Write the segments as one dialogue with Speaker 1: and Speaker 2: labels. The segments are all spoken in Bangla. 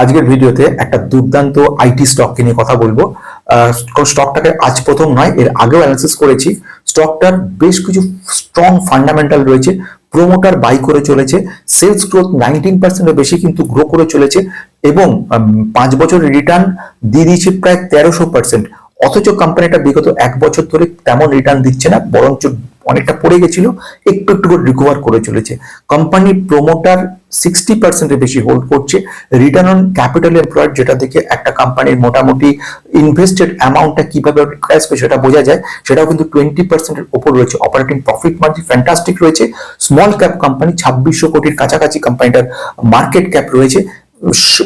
Speaker 1: আজকের ভিডিওতে একটা দুর্দান্ত আইটি স্টককে নিয়ে কথা বলব। স্টকটাকে আজ প্রথম নয়, এর আগেও অ্যানালিসিস করেছি। স্টকটার বেশ কিছু স্ট্রং ফান্ডামেন্টাল রয়েছে। প্রোমোটার বাই করে চলেছে। সেলস গ্রোথ নাইনটিন পার্সেন্টের বেশি কিন্তু গ্রো করে চলেছে এবং পাঁচ বছরের রিটার্ন দিয়ে দিয়েছে প্রায় তেরোশো পার্সেন্ট অথচ কোম্পানিটা বিগত এক বছর ধরে তেমন রিটার্ন দিচ্ছে না, বরঞ্চ অনেকটা পড়ে গেছিল, একটু একটু করে রিকভার করে চলেছে। কোম্পানির প্রোমোটার সিক্সটি পার্সেন্টের বেশি হোল্ড করছে। রিটার্ন অন ক্যাপিটাল এমপ্লয়েড যেটা দেখে একটা কোম্পানির মোটামুটি ইনভেস্টেড অ্যামাউন্টটা কীভাবে আসবে সেটা বোঝা যায়। সেটাও কিন্তু টোয়েন্টি পার্সেন্টের ওপর রয়েছে। অপারেটিং প্রফিট মার্জিন ফ্যান্টাস্টিক রয়েছে। স্মল ক্যাপ কোম্পানি ছাব্বিশশো কোটির কাছাকাছি কোম্পানিটার মার্কেট ক্যাপ রয়েছে।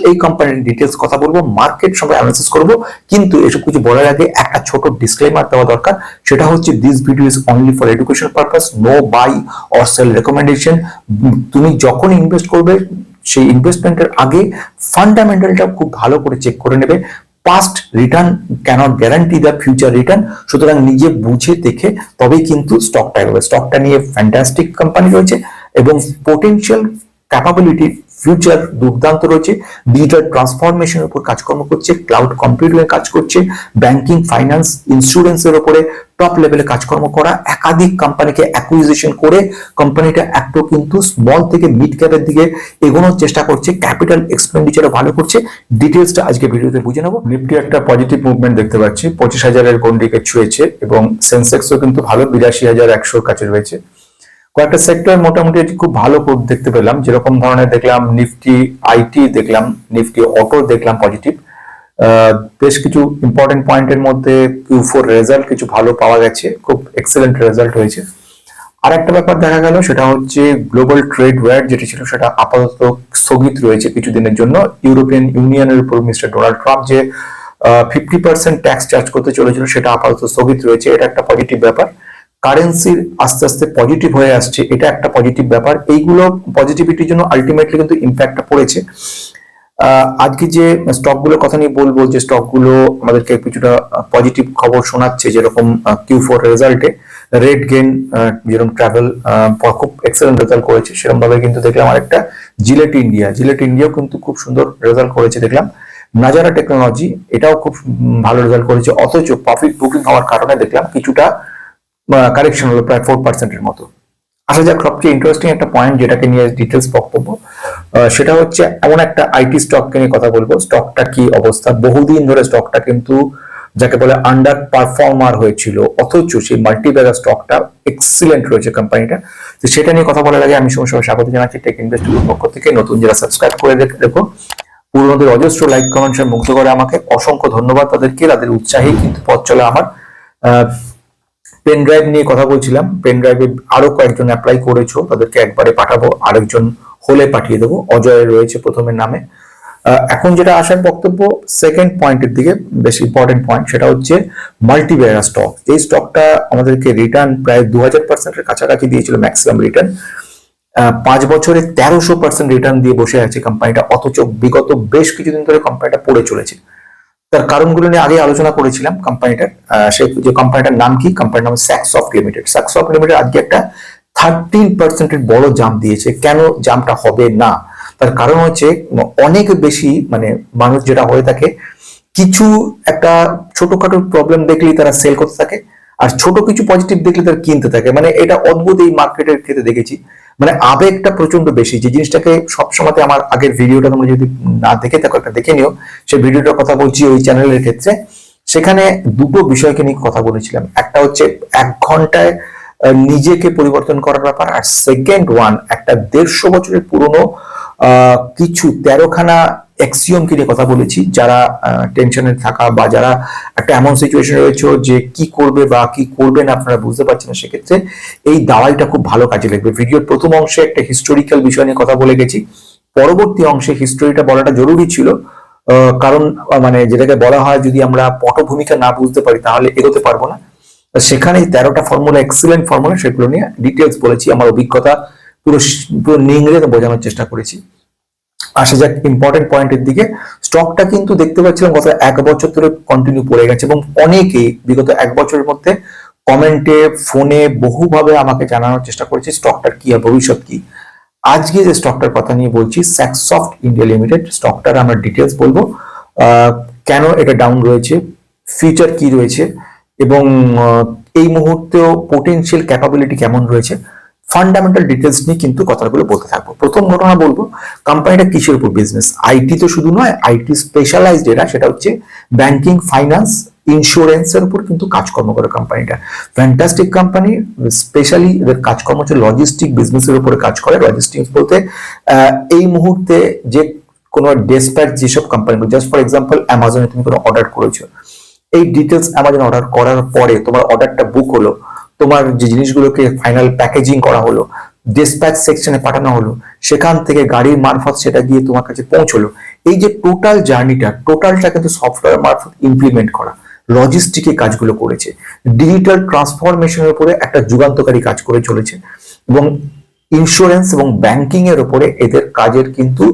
Speaker 1: এই কোম্পানির ডিটেলস কথা বলব মার্কেট সঙ্গে অ্যানালিসিস করব। কিন্তু এসব কিছু বলার আগে একটা ছোট ডিসক্লেমার দেওয়া দরকার। সেটা হচ্ছে this video is only for education purpose no buy or sell recommendation তুমি যখন ইনভেস্ট করবে, সেই ইনভেস্টমেন্টের আগে ফান্ডামেন্টালটা খুব ভালো করে চেক করে নেবে। Past return cannot guarantee the future return সুতরাং নিজে বুঝে দেখে তবেই কিন্তু স্টকটা এগোবে। স্টকটা নিয়ে ফ্যান্টাস্টিক কোম্পানি রয়েছে এবং পোটেনশিয়াল ক্যাপাবিলিটি ফিউচার দুর্দান্ত রয়েছে। ডিজিটাল ট্রান্সফরমেশনের উপর কাজকর্ম করছে ক্লাউড কম্পিউটিংয়ে কাজ করছে ব্যাংকিং ফাইন্যান্স ইন্স্যুরেন্সের উপরে টপ লেভেলে কাজকর্ম করা, একাধিক কোম্পানিকে অ্যাকুইজিশন করে কোম্পানিটা একটু কিন্তু স্মল থেকে মিড ক্যাপের দিকে এগোনোর চেষ্টা করছে ক্যাপিটাল এক্সপেন্ডিচারও ভালো করছে। ডিটেলসটা আজকে ভিডিওতে বুঝে নেব।
Speaker 2: নিফটি একটা পজিটিভ মুভমেন্ট দেখতে পাচ্ছি। পঁচিশ হাজারের কোন গন্ডিকে ছুঁয়েছে এবং সেন্সেক্সও কিন্তু ভালো, বিরাশি হাজার একশোর কাছে রয়েছে। কয়েকটা সেক্টর মোটামুটি খুব ভালো করে দেখতে পেলাম। যেরকম ধরনের দেখলাম নিফটি আইটি দেখলাম নিফটি অটো দেখলাম পজিটিভ বেশ কিছু ইম্পর্টেন্ট পয়েন্টের মধ্যে কিউ ফোর রেজাল্ট কিছু ভালো পাওয়া গেছে। খুব এক্সেলেন্ট রেজাল্ট হয়েছে। আর একটা ব্যাপার দেখা গেল, সেটা হচ্ছে গ্লোবাল ট্রেড ওয়ার যেটি ছিল সেটা আপাতত স্থগিত রয়েছে কিছুদিনের জন্য। ইউরোপিয়ান ইউনিয়নের উপর মিস্টার ডোনাল্ড ট্রাম্প যে ফিফটি পার্সেন্ট ট্যাক্স চার্জ করতে চলেছিল, সেটা আপাতত স্থগিত রয়েছে। এটা একটা পজিটিভ ব্যাপার। কারেন্সির আস্তে আস্তে পজিটিভ হয়ে আসছে, এটা একটা পজিটিভ ব্যাপার। এইগুলো পজিটিভিটির জন্য আলটিমেটলি কিন্তু ইম্প্যাক্টটা পড়েছে। আজকে যে স্টকগুলোর কথা নিয়ে বলব, যে স্টকগুলো আমাদেরকে কিছুটা পজিটিভ খবর শোনাচ্ছে, যেরকম কিউ ফোর রেজাল্টে রেড গেন যেরকম ট্রাভেল খুব এক্সেলেন্ট রেজাল্ট করেছে সেরকম ভাবে কিন্তু দেখলাম আরেকটা জিলেট ইন্ডিয়া জিলেট ইন্ডিয়াও কিন্তু খুব সুন্দর রেজাল্ট করেছে, দেখলাম। নাজারা টেকনোলজি এটাও খুব ভালো রেজাল্ট করেছে। অথচ প্রফিট বুকিং হওয়ার কারণে দেখলাম কিছুটা কারেকশন হলো প্রায় ফোর পার্সেন্টের মতো। আসা যাক, সবচেয়ে ইন্টারেস্টিং একটা পয়েন্ট যেটাকে নিয়ে ডিটেলস বক্তব্য সেটা হচ্ছে এমন একটা আইটি স্টককে নিয়ে কথা বলব। স্টকটা কি অবস্থা? বহুদিন ধরে স্টকটা কিন্তু যাকে বলে আন্ডার পারফর্মার হয়েছিল, অথচ সেই মাল্টিব্যাগার স্টকটা এক্সিলেন্ট রয়েছে কোম্পানিটা তো সেটা নিয়ে কথা বলার আগে আমি সবার সবাই স্বাগত জানাচ্ছি টেক ইনভেস্টমেন্ট পক্ষ থেকে। নতুন যারা সাবস্ক্রাইব করে রেখো পুরোনোদের অজস্র লাইক কমেন্ট মুগ্ধ করে আমাকে। অসংখ্য ধন্যবাদ তাদেরকে, তাদের উৎসাহেই কিন্তু পথ চলে আমার। পেন ড্রাইভ নিয়ে কথা বলছিলাম। পেন ড্রাইভে আরও কয়েকজন অ্যাপ্লাই করেছ, তাদেরকে একবারে পাঠাবো, আরেকজন হলে পাঠিয়ে দেবো। অজয় রয়েছে প্রথমের নামে। এখন যেটা আসার বক্তব্য সেকেন্ড পয়েন্টের দিকে, বেশ ইম্পর্টেন্ট পয়েন্ট সেটা হচ্ছে মাল্টিবেয়ার স্টক এই স্টকটা আমাদেরকে রিটার্ন প্রায় দু হাজার পার্সেন্টের কাছাকাছি দিয়েছিল ম্যাক্সিমাম রিটার্ন পাঁচ বছরে তেরোশো পার্সেন্ট রিটার্ন দিয়ে বসে আছে কোম্পানিটা অথচ বিগত বেশ কিছুদিন ধরে কোম্পানিটা পড়ে চলেছে। তার কারণগুলো নিয়ে আগে আলোচনা করেছিলাম কোম্পানিটার সেই যে কোম্পানিটার নাম কি? কোম্পানির নাম স্যাকসফট লিমিটেড স্যাকসফট লিমিটেড আজকে একটা থার্টিন পার্সেন্টের বড় জাম দিয়েছে। কেন জামটা হবে না? তার কারণ হচ্ছে, অনেক বেশি মানে মানুষ যেটা হয়ে থাকে, কিছু একটা ছোটখাটো প্রবলেম দেখলেই তারা সেল করতে থাকে। আর ছোট কিছু পজিটিভ দেখলে তারা কিনতে থাকে? মানে এটা অদ্ভুত এই মার্কেটের ক্ষেত্রে দেখেছি। মানে আবেগটা প্রচণ্ড বেশি। যে জিনিসটাকে সবসময় আমার আগের ভিডিওটা তোমরা যদি না দেখে থাকো, একটা দেখে নিও। সেই ভিডিওটার কথা বলছি ওই চ্যানেলের ক্ষেত্রে। সেখানে দুটো বিষয়কে নিয়ে কথা বলেছিলাম। একটা হচ্ছে এক ঘন্টায় নিজেকে পরিবর্তন করার ব্যাপার। আর সেকেন্ড ওয়ান একটা দেড়শো বছরের পুরনো কিছু তেরোখানা এক্সিয়ম নিয়ে কথা বলেছি, যারা টেনশনে থাকা বা যারা একটা এমন সিচুয়েশন রয়েছে যে কি করবে বা কি করবে না আপনারা বুঝতে পারছেন না, সেক্ষেত্রে এই দাওয়াইটা খুব ভালো কাজে লাগবে। ভিডিওর প্রথম অংশে একটা হিস্টোরিক্যাল বিষয় নিয়ে কথা বলে গেছি। পরবর্তী অংশে হিস্টোরিটা বলাটা জরুরি ছিল কারণ মানে যেটাকে বলা হয় যদি আমরা পটভূমিকা না বুঝতে পারি তাহলে এগোতে পারব না। সেখানে তেরোটা ফর্মুলা এক্সিলেন্ট ফর্মুলা সেগুলো নিয়ে ডিটেলস বলেছি, আমার অভিজ্ঞতা পুরো পুরো নিংড়ে বোঝানোর চেষ্টা করেছি। আসা যাক ইম্পর্টেন্ট পয়েন্টের দিকে। স্টকটা কিন্তু দেখতে পাচ্ছিলাম গত এক বছর ধরে কন্টিনিউ পড়ে গেছে এবং অনেকেই বিগত এক বছরের মধ্যে কমেন্টে, ফোনে বহুভাবে আমাকে জানানোর চেষ্টা করেছে স্টকটার কি আর ভবিষ্যৎ কি।
Speaker 1: আজকে যে স্টকটার কথা নিয়ে বলছি স্যাকসফট ইন্ডিয়া লিমিটেড স্টকটার আমরা ডিটেলস বলব। কেন এটা ডাউন রয়েছে ফিউচার কি রয়েছে এবং এই মুহূর্তেও পোটেনশিয়াল ক্যাপাবিলিটি কেমন রয়েছে ফান্ডামেন্টাল ডিটেলস নিয়ে কিন্তু কথাগুলো বলতে থাকব। প্রথম ঘটনা বলব কোম্পানিটা কিসের উপর বিজনেস আইটি তো শুধু নয় আইটি স্পেশালাইজড এরা সেটা হচ্ছে ব্যাংকিং ফাইন্যান্স ইন্স্যুরেন্সের উপর কিন্তু কাজকর্ম করে কোম্পানিটা ফ্যান্টাস্টিক কোম্পানি স্পেশালি এদের কাজকর্ম হচ্ছে লজিস্টিক বিজনেসের উপরে কাজ করে। লজিস্টিক্স বলতে এই মুহূর্তে যে কোনো ডেসপ্যাচ যেসব কোম্পানি জাস্ট ফর এক্সাম্পল অ্যামাজনে তুমি কোনো অর্ডার করেছ। এই ডিটেলস অ্যামাজন অর্ডার করার পরে তোমার অর্ডারটা বুক হলো তোমার যে জিনিসগুলোকে ফাইনাল প্যাকেজিং করা হলো ডিসপ্যাচ সেকশনে পাঠানো হলো, সেখান থেকে গাড়ির মারফত সেটা গিয়ে তোমার কাছে পৌঁছলো। এই যে টোটাল জার্নিটা টোটালটা কিন্তু সফটওয়্যার মারফত ইমপ্লিমেন্ট করা লজিস্টিকে কাজগুলো করেছে। ডিজিটাল ট্রান্সফরমেশনের উপরে একটা যুগান্তকারী কাজ করে চলেছে এবং ইন্স্যুরেন্স এবং ব্যাংকিং এর উপরে এদের কাজের কিন্তু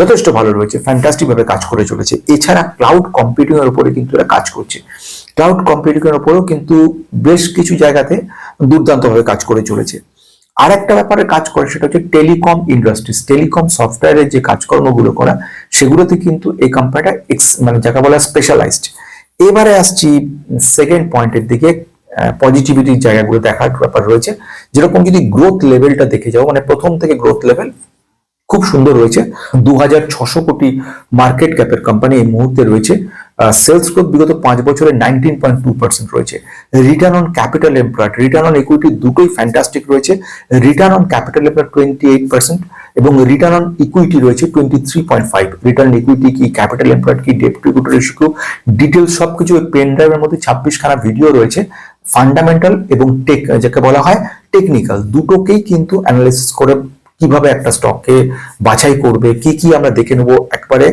Speaker 1: যথেষ্ট ভালো রয়েছে ফ্যান্টাস্টিক ভাবে কাজ করে চলেছে। এছাড়া ক্লাউড কম্পিউটিং এর উপরে কিন্তু এরা কাজ করছে। ক্লাউড কম্পিউটিং এর উপরেও কিন্তু বেশ কিছু জায়গাতে দুর্দান্ত ভাবে কাজ করে চলেছে। আর একটা ব্যাপারে কাজ করে সেটা হচ্ছে টেলিকম ইন্ডাস্ট্রিজ টেলিকম সফটওয়্যারের যে কাজকর্মগুলো করা, সেগুলোতে কিন্তু এই কোম্পানিটা মানে যাকে বলা স্পেশালাইজড এবারে আসছি সেকেন্ড পয়েন্টের দিকে পজিটিভিটির জায়গাগুলো দেখার ব্যাপার রয়েছে। যেরকম যদি গ্রোথ লেভেলটা দেখে যাও মানে প্রথম থেকে গ্রোথ লেভেল খুব সুন্দর রয়েছে। দু কোটি মার্কেট ক্যাপের কোম্পানি এই মুহূর্তে রয়েছে। সেলস গ্রোথ বিগত পাঁচ বছরে নাইনটিন পয়েন্ট টু পার্সেন্ট রয়েছে। Return on capital employed return on equity দুটোই ফ্যান্টাস্টিক রয়েছে। Return on capital employed twenty eight percent এবং রিটার্ন অন ইকুইটি রয়েছে twenty three point five return equity কি ক্যাপিটাল এমপ্লয়েড কি debt to equity ratio details সবকিছু পেন ড্রাইভের মধ্যে ছাব্বিশ খানা ভিডিও রয়েছে। ফান্ডামেন্টাল এবং টেক যাকে বলা হয় টেকনিক্যাল দুটোকেই কিন্তু অ্যানালাইসিস করে কীভাবে একটা স্টককে বাছাই করবে, কি কি আমরা দেখে নেব একবারে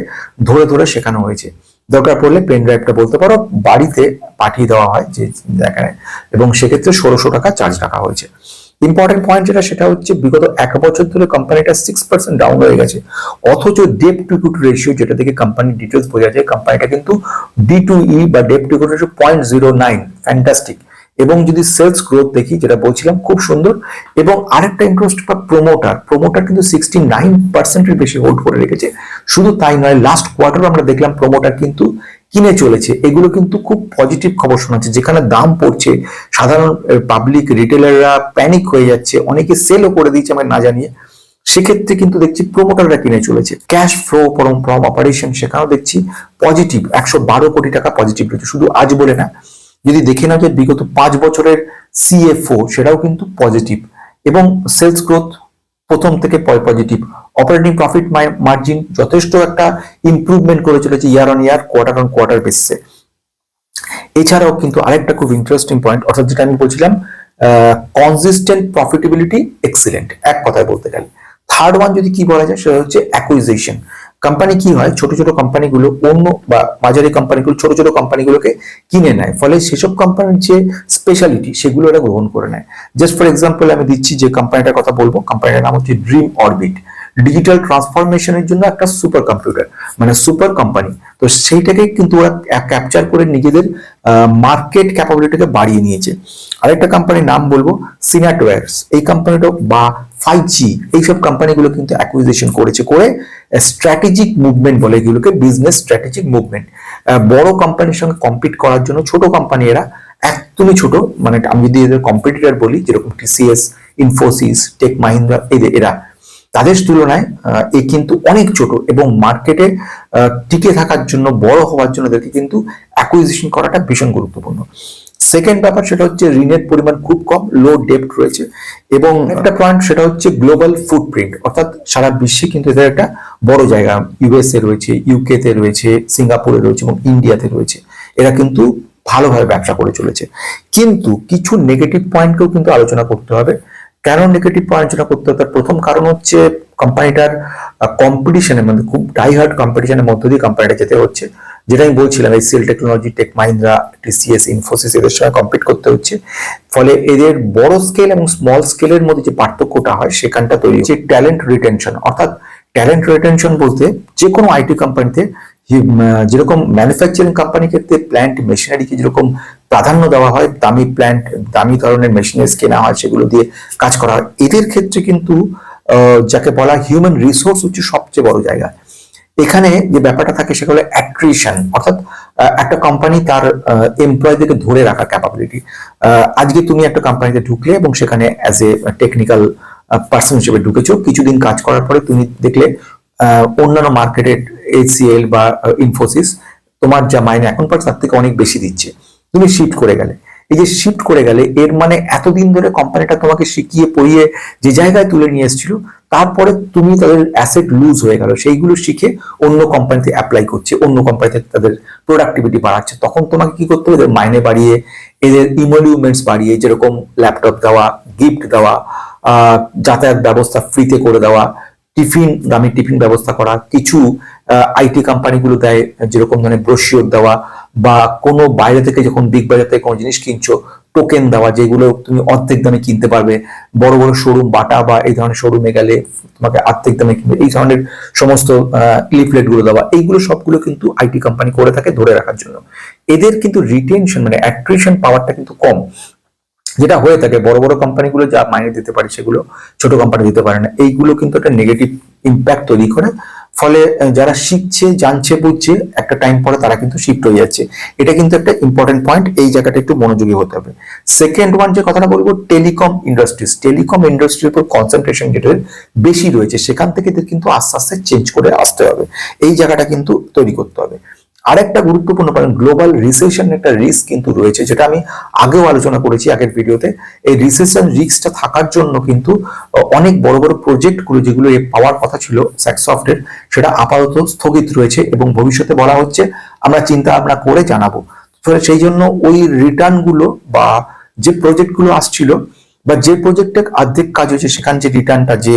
Speaker 1: ধরে ধরে শেখানো হয়েছে। দরকার পড়লে পেন ড্রাইভটা বলতে পারো, বাড়িতে পাঠিয়ে দেওয়া হয় যে দেখায় এবং সেক্ষেত্রে ষোলোশো টাকা চার্জ রাখা হয়েছে। ইম্পর্টেন্ট পয়েন্ট যেটা, সেটা হচ্ছে বিগত এক বছর ধরে কোম্পানিটা সিক্স পার্সেন্ট ডাউন হয়ে গেছে। অথচ ডেপ টু ইকুইটি রেশিও যেটা থেকে কোম্পানির ডিটেলস বোঝা যায় কোম্পানিটা কিন্তু ডি টু ই বা debt to equity ratio point zero nine fantastic এবং যদি সেলস গ্রোথ দেখি, যেটা বলছিলাম, খুব সুন্দর। এবং আরেকটা ইন্টারেস্ট বা প্রোমোটার প্রোমোটার কিন্তু সিক্সটি নাইন পার্সেন্টের বেশি হোল্ড করে রেখেছে। শুধু তাই নয় লাস্ট কোয়ার্টার আমরা দেখলাম প্রোমোটার কিন্তু কিনে চলেছে। এগুলো কিন্তু খুব পজিটিভ খবর শোনাচ্ছে। যেখানে দাম পড়ছে, সাধারণ পাবলিক রিটেলাররা প্যানিক হয়ে যাচ্ছে, অনেকে সেলও করে দিচ্ছে আমরা না জানিয়ে। সেক্ষেত্রে কিন্তু দেখছি প্রোমোটাররা কিনে চলেছে। Cash flow from from operation সেখানেও দেখছি পজিটিভ একশো বারো কোটি টাকা পজিটিভ রয়েছে। শুধু আজ বলে না যদি দেখে নাও যে বিগত পাঁচ বছরের সিএফও সেটাও কিন্তু পজিটিভ এবং সেলস গ্রোথ প্রথম থেকে পয় পজিটিভ অপারেটিং প্রফিট মার্জিন যথেষ্ট একটা ইমপ্রুভমেন্ট করে চলেছে year on year quarter on quarter বেসিসে এছাড়াও কিন্তু আরেকটা খুব ইন্টারেস্টিং পয়েন্ট অর্থাৎ যেটা আমি বলছিলাম কনসিস্টেন্ট প্রফিটেবিলিটি এক্সিলেন্ট এক কথায় বলতে গেলে। থার্ড ওয়ান যদি কি বলা যায়, সেটা হচ্ছে অ্যাকুইজিশন কোম্পানি কি হয়? ছোট ছোট কোম্পানিগুলো অন্য বা বাজারে কোম্পানিগুলো ছোট ছোট কোম্পানিগুলোকে কিনে নেয়। ফলে সেসব কোম্পানির যে স্পেশালিটি সেগুলো ওরা গ্রহণ করে নেয়। জাস্ট ফর এক্সাম্পল আমি দিচ্ছি যে কোম্পানিটার কথা বলব। কোম্পানিটার নাম হচ্ছে ড্রিম অরবিট ডিজিটাল ট্রান্সফরমেশনের জন্য একটা সুপার কম্পিউটার মানে সুপার কোম্পানি তো সেইটাকে কিন্তু ওরা ক্যাপচার করে নিজেদের মার্কেট ক্যাপাবিলিটিকে বাড়িয়ে নিয়েছে। আরেকটা কোম্পানির নাম বলব সিনাটওয়ার্স এই কোম্পানিটা বা ফাইভ জি এইসব কোম্পানিগুলো কিন্তু অ্যাকুইজিশন করেছে করে স্ট্র্যাটেজিক মুভমেন্ট বলে এগুলোকে বিজনেস স্ট্র্যাটেজিক মুভমেন্ট বড় কোম্পানির সঙ্গে কম্পিট করার জন্য ছোট কোম্পানি এরা একদমই ছোট মানে আমি যদি এদের কম্পিটিটার বলি, যেরকম টিসিএস ইনফোসিস টেক মাহিন্দ্রা এদের, এরা তাদের তুলনায় এ কিন্তু অনেক ছোট এবং মার্কেটে টিকে থাকার জন্য, বড় হওয়ার জন্য এদেরকে কিন্তু অ্যাকুইজিশন করাটা ভীষণ গুরুত্বপূর্ণ। সেকেন্ড ব্যাপার সেটা হচ্ছে ঋণের পরিমাণ খুব কম লো ডেপ্ট রয়েছে এবং একটা পয়েন্ট সেটা হচ্ছে গ্লোবাল ফুটপ্রিন্ট অর্থাৎ সারা বিশ্বে কিন্তু এদের একটা বড় জায়গা। ইউএসএ রয়েছে ইউকে তে রয়েছে সিঙ্গাপুরে রয়েছে এবং ইন্ডিয়াতে রয়েছে। এরা কিন্তু ভালোভাবে ব্যবসা করে চলেছে। কিন্তু কিছু নেগেটিভ পয়েন্টকেও কিন্তু আলোচনা করতে হবে। কেন নেগেটিভ আলোচনা করতে হবে? তার প্রথম কারণ হচ্ছে কোম্পানিটার কম্পিটিশনের মধ্যে, খুব ডাইহার্ড কম্পিটিশনের মধ্য দিয়ে কোম্পানিটা যেতে হচ্ছে। যেটা আমি বলছিলাম এই sell technology Tech Mahindra TCS Infosys এদের সঙ্গে কম্পিট করতে হচ্ছে। ফলে এদের বড় স্কেল এবং স্মল স্কেলের মধ্যে যে পার্থক্যটা হয়, সেখানটা তৈরি হচ্ছে ট্যালেন্ট রিটেনশন অর্থাৎ ট্যালেন্ট রিটেনশন বলতে যে কোনো আইটি কোম্পানিতে যেরকম ম্যানুফ্যাকচারিং কোম্পানির ক্ষেত্রে প্ল্যান্ট মেশিনারিকে যেরকম প্রাধান্য দেওয়া হয়, দামি প্ল্যান্ট দামি ধরনের মেশিনারিজ কেনা হয়, সেগুলো দিয়ে কাজ করা হয়। এদের ক্ষেত্রে কিন্তু যাকে বলা হিউম্যান রিসোর্স হচ্ছে সবচেয়ে বড় জায়গা। এখানে যে ব্যাপারটা থাকে সেটা হলো অ্যাট্রিশন অর্থাৎ একটা কোম্পানি তার এমপ্লয়ীদেরকে ধরে রাখার ক্যাপাবিলিটি আজকে তুমি একটা কোম্পানিতে ঢুকলে এবং সেখানে অ্যাজ এ টেকনিক্যাল পার্সন হিসেবে ঢুকেছো, কিছুদিন কাজ করার পরে তুমি দেখলে অন্যান্য মার্কেটের এসিএল বা ইনফোসিস তোমার যা মাইনে এখন পাচ্ছ তার থেকে অনেক বেশি দিচ্ছে। তুমি শিফট করে গেলে। এই যে শিফট করে গেলে, এর মানে এতদিন ধরে কোম্পানিটা তোমাকে শিখিয়ে পড়িয়ে যে জায়গায় তুলে নিয়ে এসেছিল, তারপরে তুমি তাদের অ্যাসেট লুজ হয়ে গেল। সেইগুলো শিখে অন্য কোম্পানিতে অ্যাপ্লাই করছে, অন্য কোম্পানিতে তাদের প্রোডাক্টিভিটি বাড়াচ্ছে। তখন তোমাকে কি করতে হবে? এদের মাইনে বাড়িয়ে, এদের ইমলিউমেন্টস বাড়িয়ে, যেরকম ল্যাপটপ দেওয়া গিফট দেওয়া যাতায়াত ব্যবস্থা ফ্রিতে করে দেওয়া টিফিন দামি টিফিন ব্যবস্থা করা, কিছু আইটি কোম্পানিগুলো দেয়, যেরকম ধরনের ব্রোশিওর দেওয়া, বা কোনো বাইরে থেকে যখন বিগ বাজার থেকে কোনো জিনিস কিনছো টোকেন দেওয়া, যেগুলো তুমি অর্ধেক দামে কিনতে পারবে। বড় বড় শোরুম বাটা বা এই ধরনের শোরুমে গেলে তোমাকে অর্ধেক দামে কিনবে। এই ধরনের সমস্ত লিফলেটগুলো দেওয়া, এইগুলো সবগুলো কিন্তু আইটি কোম্পানি করে থাকে ধরে রাখার জন্য। এদের কিন্তু রিটেনশন মানে অ্যাট্রিশন পাওয়ারটা কিন্তু কম। যেটা হয়ে থাকে, বড় বড় কোম্পানিগুলো যা মাইনে দিতে পারে সেগুলো, ছোট কোম্পানি দিতে পারে না। এইগুলো কিন্তু একটা নেগেটিভ ইম্প্যাক্ট তৈরি করে। ফলে যারা শিখছে, জানছে, বুঝছে, একটা টাইম পরে তারা কিন্তু শিফট হয়ে যাচ্ছে। এটা কিন্তু একটা ইম্পর্টেন্ট পয়েন্ট এই জায়গাটা একটু মনোযোগী হতে হবে। সেকেন্ড ওয়ান যে কথাটা বলব টেলিকম ইন্ডাস্ট্রিজ টেলিকম ইন্ডাস্ট্রির উপর কনসেন্ট্রেশন যেটা বেশি রয়েছে, সেখান থেকে কিন্তু আস্তে আস্তে চেঞ্জ করে আসতে হবে। এই জায়গাটা কিন্তু তৈরি করতে হবে। আরেকটা গুরুত্বপূর্ণ কারণ গ্লোবাল রিসেশন একটা রিস্ক কিন্তু রয়েছে, যেটা আমি আগেও আলোচনা করেছি আগের ভিডিওতে এই রিসেশন রিস্কটা থাকার জন্য কিন্তু অনেক বড় বড় প্রজেক্টগুলো যেগুলো পাওয়ার কথা ছিল স্যাকসফটের সেটা আপাতত স্থগিত রয়েছে এবং ভবিষ্যতে বলা হচ্ছে আমরা চিন্তা ভাবনা করে জানাব। সেই জন্য ওই রিটার্নগুলো বা যে প্রজেক্টগুলো আসছিল বা যে প্রজেক্টে অর্ধেক কাজ হয়েছে, সেখান যে রিটার্নটা যে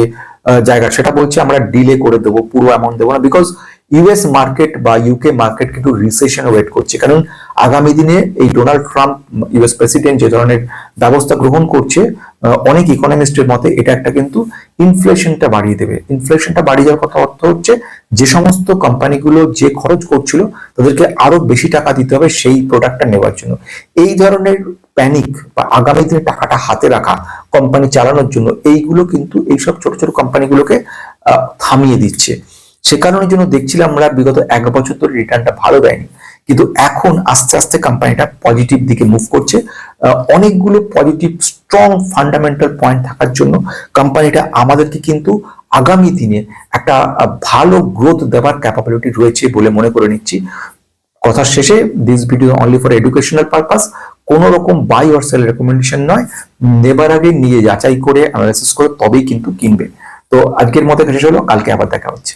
Speaker 1: জায়গা, সেটা বলছে আমরা ডিলে করে দেবো, পুরো অ্যামাউন্ট দেবো না বিকজ ইউএস মার্কেট বা ইউকে মার্কেট কিন্তু রিসেশন ওয়েট করছে। কারণ আগামী দিনে এই ডোনাল্ড ট্রাম্প ইউএস প্রেসিডেন্ট যে ধরনের ব্যবস্থা গ্রহণ করছে অনেক ইকোনমিস্টের মতে এটা একটা কিন্তু ইনফ্লেশনটা বাড়িয়ে দেবে। ইনফ্লেশনটা বাড়িয়ে যাওয়ার কথা অর্থ হচ্ছে যে সমস্ত কোম্পানিগুলো যে খরচ করছিল, তাদেরকে আরও বেশি টাকা দিতে হবে সেই প্রোডাক্টটা নেওয়ার জন্য। এই ধরনের প্যানিক বা আগামী দিনে টাকাটা হাতে রাখা কোম্পানি চালানোর জন্য, এইগুলো কিন্তু এইসব ছোট ছোট কোম্পানিগুলোকে থামিয়ে দিচ্ছে। সে কারণের জন্য দেখছিলাম আমরা বিগত এক বছর ধরে রিটার্নটা ভালো দেয়নি। কিন্তু এখন আস্তে আস্তে কোম্পানিটা পজিটিভ দিকে মুভ করছে। অনেকগুলো পজিটিভ স্ট্রং ফান্ডামেন্টাল পয়েন্ট থাকার জন্য কোম্পানিটা আমাদেরকে কিন্তু আগামী দিনে একটা ভালো গ্রোথ দেওয়ার ক্যাপাবিলিটি রয়েছে বলে মনে করে নিচ্ছি। কথার শেষে this video only for educational purpose কোন রকম বাই অর সেল রেকমেন্ডেশন নয়। নেবার আগে নিয়ে যাচাই করে অ্যানালাইসিস করে তবেই কিন্তু কিনবে। তো আজকের মতো শেষ হলো। কালকে আবার দেখা হচ্ছে।